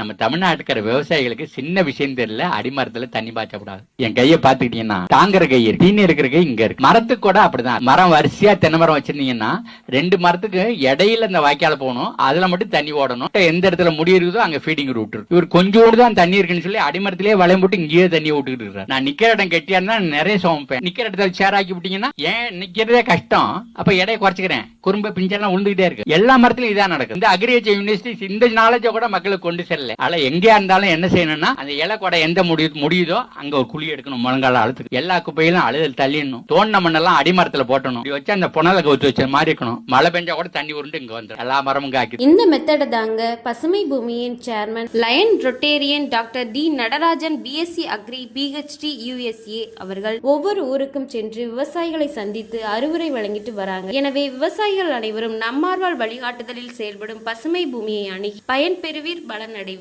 நம்ம தமிழ்நாட்டுக்கிற விவசாயிகளுக்கு சின்ன விஷயம் தெரியல அடிமரத்துல தண்ணி பாய்ச்சக்கூடாது. என் கையை பாத்துக்கிட்டீங்கன்னா தாங்குற கை இருக்கு. தீனி இருக்கிற கை இங்க இருக்கு. மரத்துக்கு கூட அப்படிதான். மரம் வரிசையா தென்னை மரம் வச்சிருந்தீங்கன்னா ரெண்டு மரத்துக்கு இடையில இந்த வாய்க்கால போகணும். அதுல மட்டும் தண்ணி ஓடணும். எந்த இடத்துல முடி இருக்குதோ அங்க ஃபீடிங் ரூட் இருக்கு. இவர் கொஞ்சோடு தான் தண்ணி இருக்குன்னு சொல்லி அடிமரத்திலே வளையம் போட்டு இங்கேயே தண்ணி விட்டுக்கிட்டு இருக்காரு. நான் நிக்கிற இடம் கெட்டியா இருந்தா நிறைய சுமப்பேன் நிக்கிற இடத்துல சேர் ஆக்கி விட்டீங்கன்னா ஏன் நிக்கிறதே கஷ்டம். அப்ப எடையை குறைச்சிக்கிறேன். குறும்ப பிஞ்செல்லாம் உழுந்துகிட்டே இருக்கு. எல்லா மரத்திலும் இதான் நடக்கும் இந்த அக்ரிகல்ச்சர் யூனிவர்சிட்டி இந்த நாலேஜை கூட மக்களுக்கு கொண்டு செல்ல. இல்லை. ஆனா எங்கேயா இருந்தாலும் என்ன செய்யணும்னா அந்த இலை கொடை எந்த முடி முடியுதோ அங்க ஒரு குழி எடுக்கணும் முழங்கால அழுத்துக்கு. எல்லா குப்பையிலும் அழுதல் தள்ளிடணும். தோண்டின மண்ணெல்லாம் அடிமரத்துல போட்டணும். இப்படி வச்சு அந்த புனலை கவுத்து வச்ச மாதிரி இருக்கணும் மழை பெஞ்சா கூட தண்ணி உருண்டு இங்க வந்துடும் எல்லா மரமும் காக்கி இந்த மெத்தட தாங்க பசுமை பூமியின் chairman lion rotarian doctor D Natarajan BSc agri PhD USA அவர்கள் ஒவ்வொரு ஊருக்கும் சென்று விவசாயிகளை சந்தித்து அறிவுரை வழங்கிட்டு வராங்க. எனவே விவசாயிகள் அனைவரும் நம்மார்வால் வழிகாட்டுதலில் செயல்படும் பசுமை பூமியை அணுகி பயன்பெறுவீர் பலனடைவீர்.